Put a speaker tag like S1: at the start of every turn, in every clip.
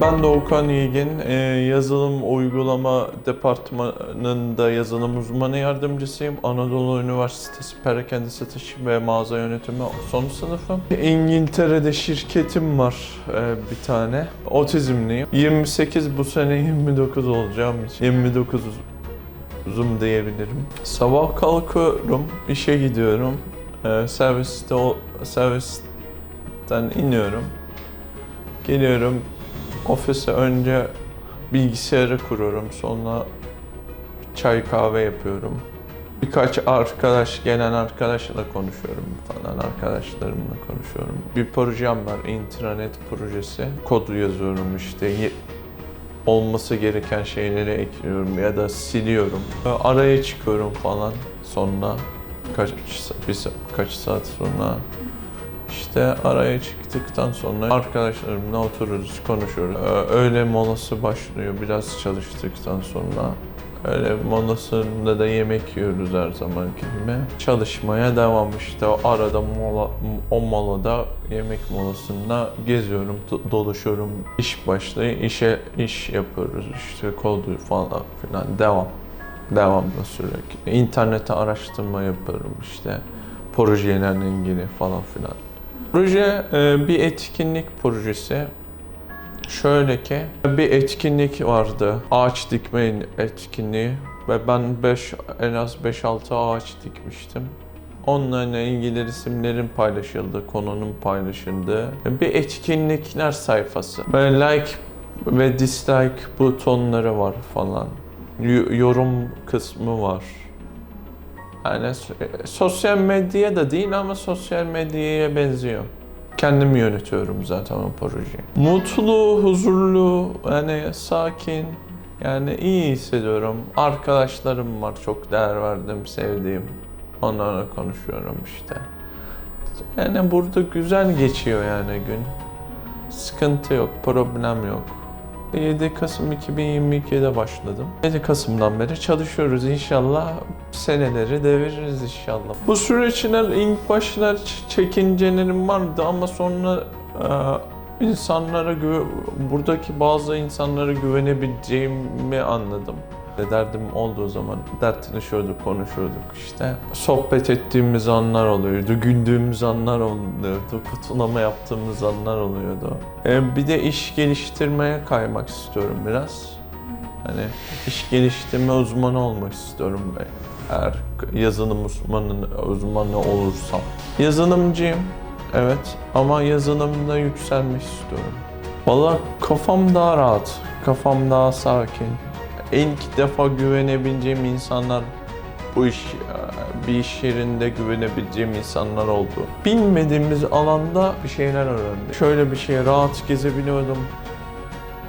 S1: Ben Doğukan Yiğin, e, yazılım uygulama departmanında yazılım uzmanı yardımcısıyım. Anadolu Üniversitesi Perakende Satış ve Mağaza Yönetimi son sınıfım. İngiltere'de şirketim var e, bir tane. Otizmliyim. 28 bu sene 29 olacağım için. 29 uzun diyebilirim. Sabah kalkıyorum, işe gidiyorum. E, serviste servisten iniyorum. Geliyorum ofise önce bilgisayarı kuruyorum. Sonra çay kahve yapıyorum. Birkaç arkadaş, gelen arkadaşla konuşuyorum falan. Arkadaşlarımla konuşuyorum. Bir projem var, intranet projesi. Kod yazıyorum işte. Olması gereken şeyleri ekliyorum ya da siliyorum. Araya çıkıyorum falan. Sonra kaç bir kaç saat sonra işte araya çıktıktan sonra arkadaşlarımla otururuz, konuşuruz. Ee, Öğle molası başlıyor biraz çalıştıktan sonra. Öğle molasında da yemek yiyoruz her zaman gibi. Çalışmaya devam işte o arada mola, o molada yemek molasında geziyorum, do- dolaşıyorum. İş başlıyor, işe iş yapıyoruz işte kodu falan filan devam. Devamlı sürekli. İnternette araştırma yapıyorum işte projelerle ilgili falan filan. Proje e, bir etkinlik projesi. Şöyle ki bir etkinlik vardı. Ağaç dikme etkinliği ve ben 5 en az 5-6 ağaç dikmiştim. Onlarla ilgili resimlerin paylaşıldı, konunun paylaşıldığı bir etkinlikler sayfası. Böyle like ve dislike butonları var falan. Y- yorum kısmı var. Yani so- sosyal medya da değil ama sosyal medyaya benziyor. Kendim yönetiyorum zaten o projeyi. Mutlu, huzurlu, yani sakin, yani iyi hissediyorum. Arkadaşlarım var çok değer verdiğim, sevdiğim. Onlarla konuşuyorum işte. Yani burada güzel geçiyor yani gün. Sıkıntı yok, problem yok. 7 Kasım 2022'de başladım. 7 Kasım'dan beri çalışıyoruz. İnşallah seneleri deviririz inşallah. Bu süreçler ilk başlar çekincelerim vardı ama sonra e, insanlara buradaki bazı insanlara güvenebileceğimi anladım. Derdim olduğu zaman dertleşiyorduk, konuşuyorduk işte. Sohbet ettiğimiz anlar oluyordu, güldüğümüz anlar oluyordu, kutlama yaptığımız anlar oluyordu. Ee, bir de iş geliştirmeye kaymak istiyorum biraz. Hani iş geliştirme uzmanı olmak istiyorum eğer yazılım uzmanı, uzmanı olursam. Yazılımcıyım, evet ama yazılımda yükselmek istiyorum. Valla kafam daha rahat, kafam daha sakin. İlk defa güvenebileceğim insanlar bu iş bir iş yerinde güvenebileceğim insanlar oldu. Bilmediğimiz alanda bir şeyler öğrendik. Şöyle bir şey rahat gezebiliyordum.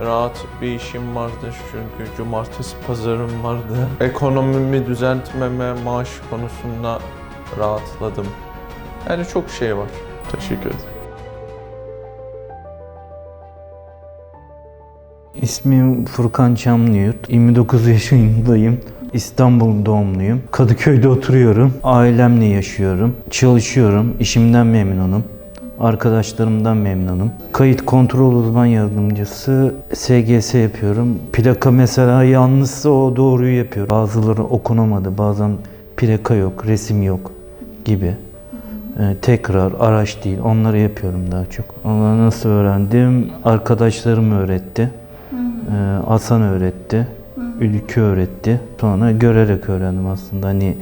S1: Rahat bir işim vardı çünkü cumartesi pazarım vardı. Ekonomimi düzeltmeme, maaş konusunda rahatladım. Yani çok şey var. Teşekkür ederim.
S2: İsmim Furkan Çamlıyurt. 29 yaşındayım. İstanbul doğumluyum. Kadıköy'de oturuyorum. Ailemle yaşıyorum. Çalışıyorum. İşimden memnunum. Arkadaşlarımdan memnunum. Kayıt kontrol uzman yardımcısı SGS yapıyorum. Plaka mesela yanlışsa o doğruyu yapıyor. Bazıları okunamadı. Bazen plaka yok, resim yok gibi. Ee, tekrar, araç değil. Onları yapıyorum daha çok. Onları nasıl öğrendim? Arkadaşlarım öğretti. Ee, Hasan öğretti. Ülkü öğretti. Sonra görerek öğrendim aslında. Hani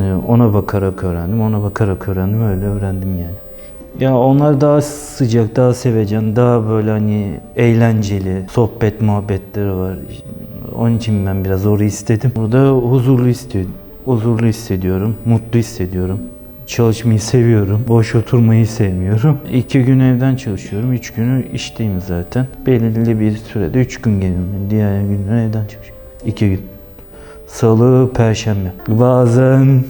S2: e, ona bakarak öğrendim. Ona bakarak öğrendim. Öyle öğrendim yani. Ya onlar daha sıcak, daha sevecen, daha böyle hani eğlenceli, sohbet muhabbetleri var. Onun için ben biraz orayı istedim. Burada huzurlu istiyorum. Huzurlu hissediyorum, mutlu hissediyorum. Çalışmayı seviyorum. Boş oturmayı sevmiyorum. İki gün evden çalışıyorum. Üç günü işteyim zaten. Belirli bir sürede üç gün geliyorum. Diğer günler evden çalışıyorum. İki gün. Salı, Perşembe. Bazen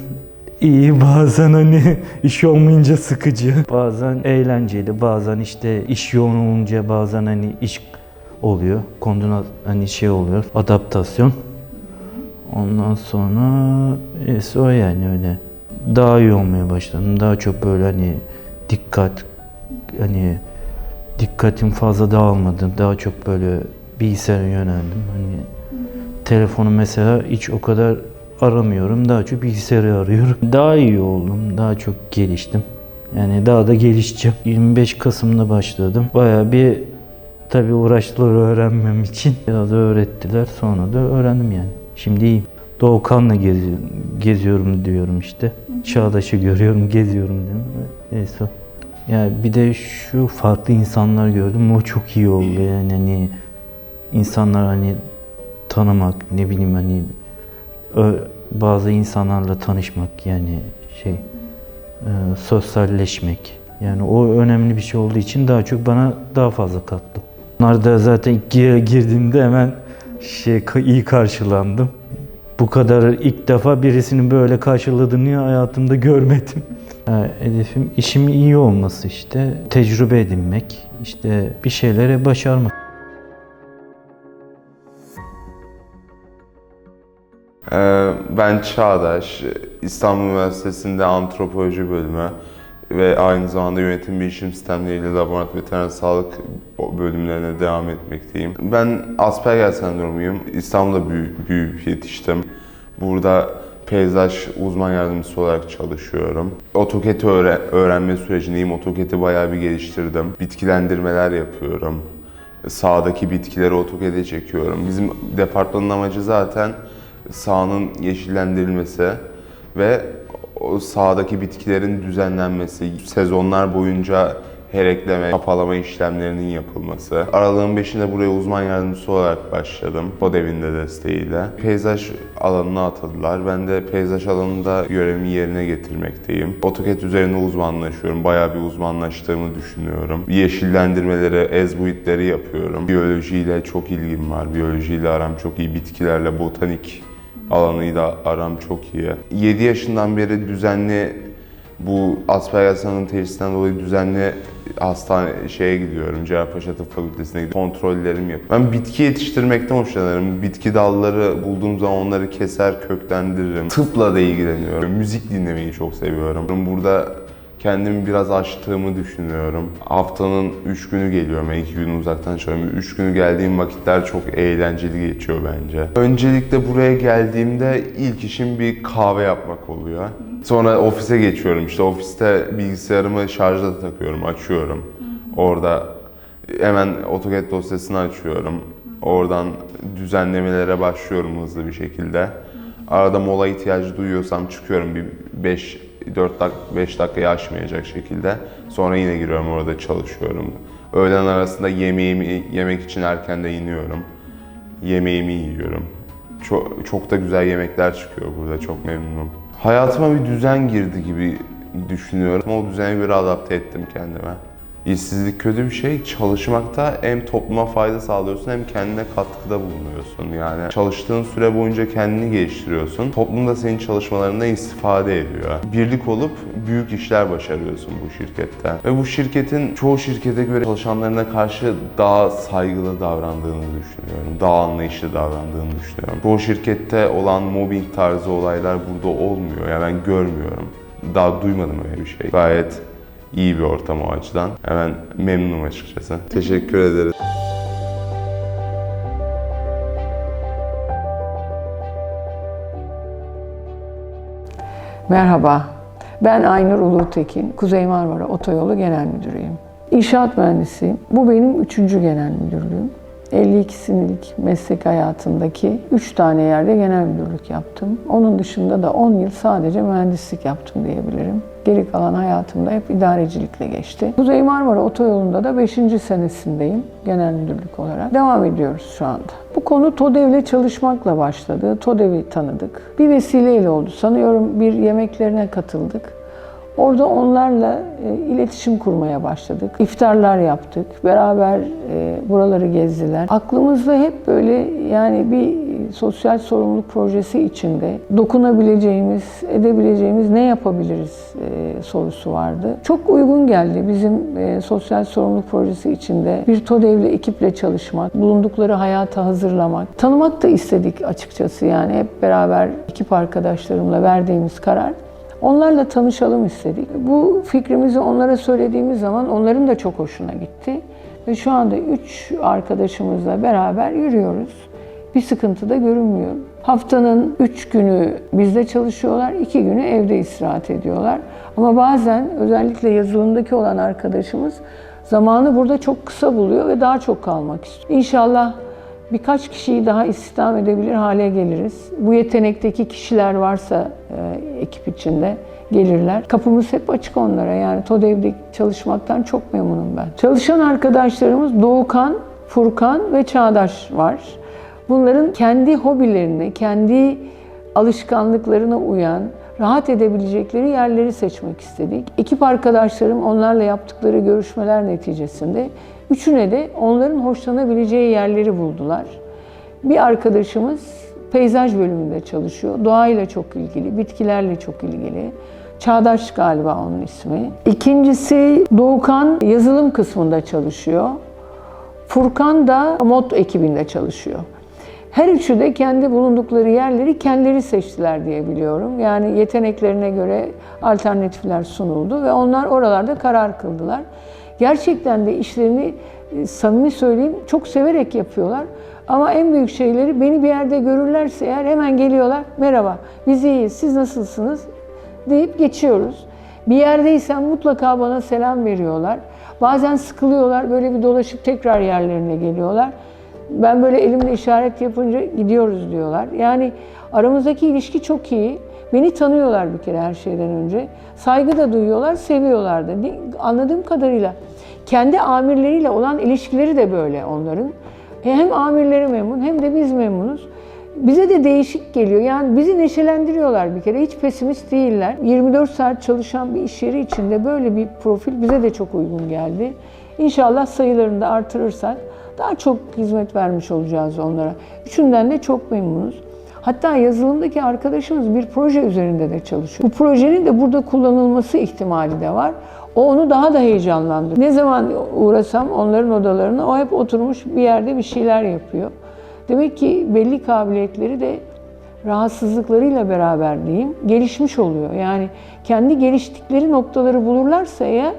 S2: iyi, bazen hani iş olmayınca sıkıcı. Bazen eğlenceli, bazen işte iş yoğun olunca bazen hani iş oluyor. Konduna hani şey oluyor. Adaptasyon. Ondan sonra es o yani öyle. Daha iyi olmaya başladım. Daha çok böyle hani dikkat hani Dikkatim fazla dağılmadı. Daha çok böyle bilgisayara yöneldim. Hani telefonu mesela hiç o kadar aramıyorum. Daha çok bilgisayarı arıyorum. Daha iyi oldum. Daha çok geliştim. Yani daha da gelişeceğim. 25 Kasım'da başladım. Bayağı bir tabii uğraştılar öğrenmem için. Biraz da öğrettiler. Sonra da öğrendim yani. Şimdi iyiyim. Doğukan'la gezi- geziyorum diyorum işte. Çağdaş'ı görüyorum, geziyorum diyorum. Neyse. Yani bir de şu farklı insanlar gördüm. O çok iyi oldu yani hani insanlar hani tanımak ne bileyim hani bazı insanlarla tanışmak yani şey e, sosyalleşmek. Yani o önemli bir şey olduğu için daha çok bana daha fazla kattı. Bunlar da zaten girdiğimde hemen şey iyi karşılandım. Bu kadar ilk defa birisinin böyle karşıladığını hayatımda görmedim. Hedefim işimin iyi olması işte, tecrübe edinmek, işte bir şeylere başarmak.
S3: Ee, Ben Çağdaş, İstanbul Üniversitesi'nde antropoloji bölümü ve aynı zamanda yönetim bilişim sistemleriyle laboratuvar veteriner sağlık bölümlerine devam etmekteyim. Ben Asperger sendromuyum. İstanbul'da büyü- büyüyüp yetiştim. Burada peyzaj uzman yardımcısı olarak çalışıyorum. AutoCAD'i öğre- öğrenme sürecindeyim. AutoCAD'i bayağı bir geliştirdim. Bitkilendirmeler yapıyorum. Sağdaki bitkileri AutoCAD'e çekiyorum. Bizim departmanın amacı zaten sahanın yeşillendirilmesi ve o sahadaki bitkilerin düzenlenmesi, sezonlar boyunca herekleme, kapalama işlemlerinin yapılması. Aralığın 5'inde buraya uzman yardımcısı olarak başladım. KODEV'in de desteğiyle. Peyzaj alanına atadılar. Ben de peyzaj alanında görevimi yerine getirmekteyim. AutoCAD üzerine uzmanlaşıyorum. Bayağı bir uzmanlaştığımı düşünüyorum. Yeşillendirmeleri, ezbuitleri yapıyorum. Biyolojiyle çok ilgim var. Biyolojiyle aram çok iyi. Bitkilerle, botanik alanıyla aram çok iyi. 7 yaşından beri düzenli bu Asperger sendromu teşhisinden dolayı düzenli hastane şeye gidiyorum. Cerrahpaşa Tıp Fakültesi'ne gidiyorum. Kontrollerimi yapıyorum. Ben bitki yetiştirmekten hoşlanırım. Bitki dalları bulduğum zaman onları keser, köklendiririm. Tıpla da ilgileniyorum. Müzik dinlemeyi çok seviyorum. Burada kendimi biraz aştığımı düşünüyorum. Haftanın 3 günü geliyorum. Ben 2 gün uzaktan çalışıyorum. 3 günü geldiğim vakitler çok eğlenceli geçiyor bence. Öncelikle buraya geldiğimde ilk işim bir kahve yapmak oluyor. Sonra ofise geçiyorum. İşte ofiste bilgisayarımı şarja da takıyorum, açıyorum. Orada hemen AutoCAD dosyasını açıyorum. Oradan düzenlemelere başlıyorum hızlı bir şekilde. Arada mola ihtiyacı duyuyorsam çıkıyorum bir 5 4 dak 5 dakikayı aşmayacak şekilde. Sonra yine giriyorum orada çalışıyorum. Öğlen arasında yemeğimi yemek için erken de iniyorum. Yemeğimi yiyorum. Çok, çok da güzel yemekler çıkıyor burada. Çok memnunum. Hayatıma bir düzen girdi gibi düşünüyorum. O düzene göre adapte ettim kendime. İşsizlik kötü bir şey. Çalışmakta hem topluma fayda sağlıyorsun hem kendine katkıda bulunuyorsun. Yani çalıştığın süre boyunca kendini geliştiriyorsun. Toplum da senin çalışmalarından istifade ediyor. Birlik olup büyük işler başarıyorsun bu şirkette. Ve bu şirketin çoğu şirkete göre çalışanlarına karşı daha saygılı davrandığını düşünüyorum. Daha anlayışlı davrandığını düşünüyorum. Çoğu şirkette olan mobbing tarzı olaylar burada olmuyor. Yani ben görmüyorum. Daha duymadım öyle bir şey. Gayet iyi bir ortam o açıdan. Hemen memnunum açıkçası. Teşekkür ederiz.
S4: Merhaba, ben Aynur Ulutekin, Kuzey Marmara Otoyolu Genel Müdürüyüm. İnşaat mühendisiyim. Bu benim üçüncü genel müdürlüğüm. 52 senelik meslek hayatımdaki 3 tane yerde genel müdürlük yaptım. Onun dışında da 10 yıl sadece mühendislik yaptım diyebilirim. Geri kalan hayatımda hep idarecilikle geçti. Kuzey Marmara Otoyolu'nda da 5. senesindeyim genel müdürlük olarak. Devam ediyoruz şu anda. Bu konu TODEV'le çalışmakla başladı. TODEV'i tanıdık. Bir vesileyle oldu. Sanıyorum bir yemeklerine katıldık. Orada onlarla e, iletişim kurmaya başladık. İftarlar yaptık. Beraber e, buraları gezdiler. Aklımızda hep böyle yani bir sosyal sorumluluk projesi içinde dokunabileceğimiz, edebileceğimiz ne yapabiliriz e, sorusu vardı. Çok uygun geldi bizim e, sosyal sorumluluk projesi içinde bir TODEV'li ekiple çalışmak, bulundukları hayata hazırlamak. Tanımak da istedik açıkçası yani hep beraber ekip arkadaşlarımla verdiğimiz karar. Onlarla tanışalım istedik. Bu fikrimizi onlara söylediğimiz zaman onların da çok hoşuna gitti. Ve şu anda üç arkadaşımızla beraber yürüyoruz. Bir sıkıntı da görünmüyor. Haftanın üç günü bizde çalışıyorlar, iki günü evde istirahat ediyorlar. Ama bazen özellikle yazılımdaki olan arkadaşımız zamanı burada çok kısa buluyor ve daha çok kalmak istiyor. İnşallah birkaç kişiyi daha istihdam edebilir hale geliriz. Bu yetenekteki kişiler varsa e, ekip içinde gelirler. Kapımız hep açık onlara. Yani TODEV'de çalışmaktan çok memnunum ben. Çalışan arkadaşlarımız Doğukan, Furkan ve Çağdaş var. Bunların kendi hobilerine, kendi alışkanlıklarına uyan, rahat edebilecekleri yerleri seçmek istedik. Ekip arkadaşlarım onlarla yaptıkları görüşmeler neticesinde üçüne de onların hoşlanabileceği yerleri buldular. Bir arkadaşımız peyzaj bölümünde çalışıyor. Doğayla çok ilgili, bitkilerle çok ilgili. Çağdaş galiba onun ismi. İkincisi Doğukan yazılım kısmında çalışıyor. Furkan da mod ekibinde çalışıyor. Her üçü de kendi bulundukları yerleri kendileri seçtiler diye biliyorum. Yani yeteneklerine göre alternatifler sunuldu ve onlar oralarda karar kıldılar. Gerçekten de işlerini e, samimi söyleyeyim çok severek yapıyorlar. Ama en büyük şeyleri beni bir yerde görürlerse eğer hemen geliyorlar. Merhaba, biz iyiyiz, siz nasılsınız? deyip geçiyoruz. Bir yerdeysem mutlaka bana selam veriyorlar. Bazen sıkılıyorlar, böyle bir dolaşıp tekrar yerlerine geliyorlar. Ben böyle elimle işaret yapınca gidiyoruz diyorlar. Yani aramızdaki ilişki çok iyi. Beni tanıyorlar bir kere her şeyden önce. Saygı da duyuyorlar, seviyorlar da. Anladığım kadarıyla kendi amirleriyle olan ilişkileri de böyle onların. E, Hem amirleri memnun hem de biz memnunuz. Bize de değişik geliyor. Yani bizi neşelendiriyorlar bir kere. Hiç pesimist değiller. 24 saat çalışan bir iş yeri içinde böyle bir profil bize de çok uygun geldi. İnşallah sayılarını da artırırsak daha çok hizmet vermiş olacağız onlara. Üçünden de çok memnunuz. Hatta yazılımdaki arkadaşımız bir proje üzerinde de çalışıyor. Bu projenin de burada kullanılması ihtimali de var. O onu daha da heyecanlandırıyor. Ne zaman uğrasam onların odalarına o hep oturmuş bir yerde bir şeyler yapıyor. Demek ki belli kabiliyetleri de rahatsızlıklarıyla beraber diyeyim gelişmiş oluyor. Yani kendi geliştikleri noktaları bulurlarsa eğer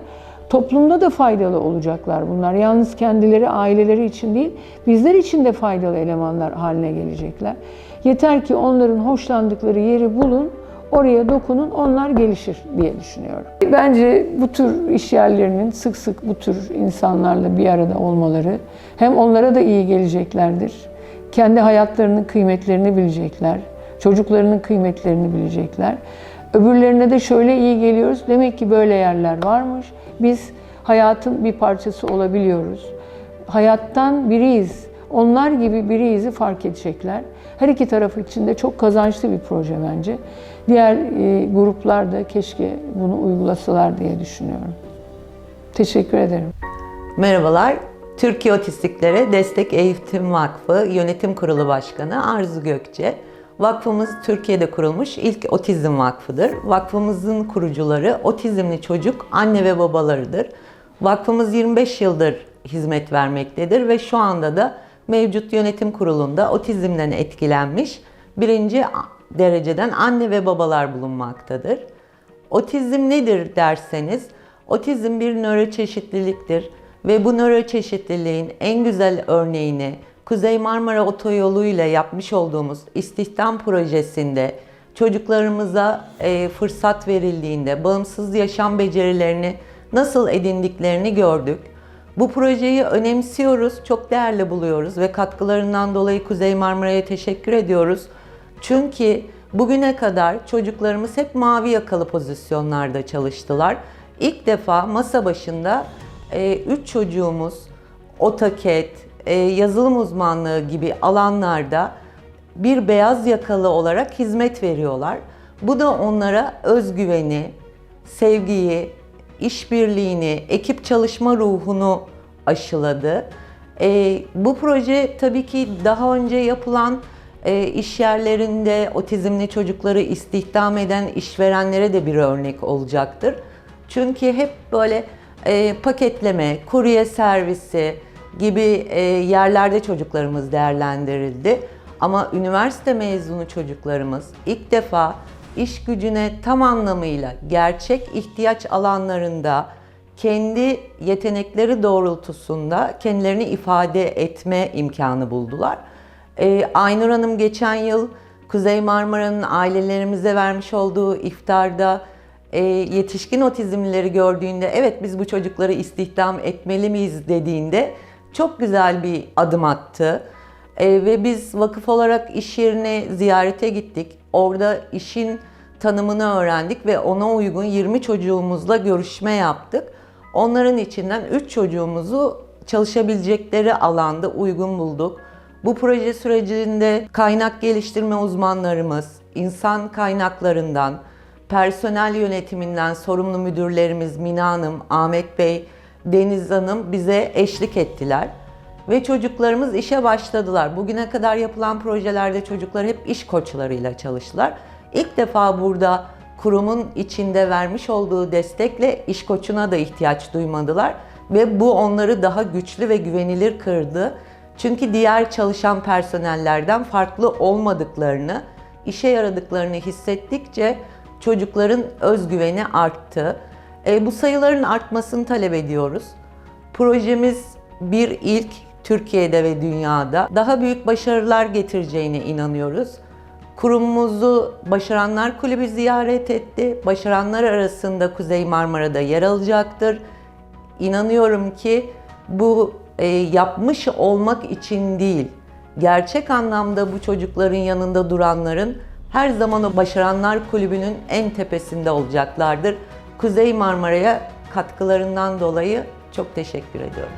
S4: toplumda da faydalı olacaklar bunlar. Yalnız kendileri, aileleri için değil, bizler için de faydalı elemanlar haline gelecekler. Yeter ki onların hoşlandıkları yeri bulun, oraya dokunun, onlar gelişir diye düşünüyorum. Bence bu tür iş yerlerinin sık sık bu tür insanlarla bir arada olmaları hem onlara da iyi geleceklerdir. Kendi hayatlarının kıymetlerini bilecekler. Çocuklarının kıymetlerini bilecekler. Öbürlerine de şöyle iyi geliyoruz. Demek ki böyle yerler varmış. Biz hayatın bir parçası olabiliyoruz. Hayattan biriyiz. Onlar gibi biriyiz'i fark edecekler. Her iki taraf için de çok kazançlı bir proje bence. Diğer e, gruplar da keşke bunu uygulasalar diye düşünüyorum. Teşekkür ederim.
S5: Merhabalar. Türkiye Otistiklere Destek Eğitim Vakfı Yönetim Kurulu Başkanı Arzu Gökçe. Vakfımız Türkiye'de kurulmuş ilk otizm vakfıdır. Vakfımızın kurucuları otizmli çocuk anne ve babalarıdır. Vakfımız 25 yıldır hizmet vermektedir ve şu anda da mevcut yönetim kurulunda otizmden etkilenmiş birinci dereceden anne ve babalar bulunmaktadır. Otizm nedir derseniz, otizm bir nöroçeşitliliktir ve bu nöroçeşitliliğin en güzel örneğini Kuzey Marmara Otoyolu ile yapmış olduğumuz istihdam projesinde çocuklarımıza e, fırsat verildiğinde bağımsız yaşam becerilerini nasıl edindiklerini gördük. Bu projeyi önemsiyoruz, çok değerli buluyoruz ve katkılarından dolayı Kuzey Marmara'ya teşekkür ediyoruz. Çünkü bugüne kadar çocuklarımız hep mavi yakalı pozisyonlarda çalıştılar. İlk defa masa başında 3 çocuğumuz AutoCAD, e, yazılım uzmanlığı gibi alanlarda bir beyaz yakalı olarak hizmet veriyorlar. Bu da onlara özgüveni, sevgiyi, işbirliğini, ekip çalışma ruhunu aşıladı. E, bu proje tabii ki daha önce yapılan e, iş yerlerinde otizmli çocukları istihdam eden işverenlere de bir örnek olacaktır. Çünkü hep böyle e, paketleme, kurye servisi gibi e, yerlerde çocuklarımız değerlendirildi. Ama üniversite mezunu çocuklarımız ilk defa iş gücüne tam anlamıyla gerçek ihtiyaç alanlarında kendi yetenekleri doğrultusunda kendilerini ifade etme imkanı buldular. Ee, Aynur Hanım geçen yıl Kuzey Marmara'nın ailelerimize vermiş olduğu iftarda e, yetişkin otizmlileri gördüğünde evet biz bu çocukları istihdam etmeli miyiz dediğinde çok güzel bir adım attı. E, ve biz vakıf olarak iş yerine ziyarete gittik. Orada işin tanımını öğrendik ve ona uygun 20 çocuğumuzla görüşme yaptık. Onların içinden 3 çocuğumuzu çalışabilecekleri alanda uygun bulduk. Bu proje sürecinde kaynak geliştirme uzmanlarımız, insan kaynaklarından, personel yönetiminden sorumlu müdürlerimiz Mina Hanım, Ahmet Bey, Deniz Hanım bize eşlik ettiler. Ve çocuklarımız işe başladılar. Bugüne kadar yapılan projelerde çocuklar hep iş koçlarıyla çalıştılar. İlk defa burada kurumun içinde vermiş olduğu destekle iş koçuna da ihtiyaç duymadılar. Ve bu onları daha güçlü ve güvenilir kırdı. Çünkü diğer çalışan personellerden farklı olmadıklarını, işe yaradıklarını hissettikçe çocukların özgüveni arttı. E, bu sayıların artmasını talep ediyoruz. Projemiz bir ilk Türkiye'de ve dünyada daha büyük başarılar getireceğine inanıyoruz. Kurumumuzu Başaranlar Kulübü ziyaret etti. Başaranlar arasında Kuzey Marmara'da yer alacaktır. İnanıyorum ki bu e, yapmış olmak için değil, gerçek anlamda bu çocukların yanında duranların her zaman o Başaranlar Kulübü'nün en tepesinde olacaklardır. Kuzey Marmara'ya katkılarından dolayı çok teşekkür ediyorum.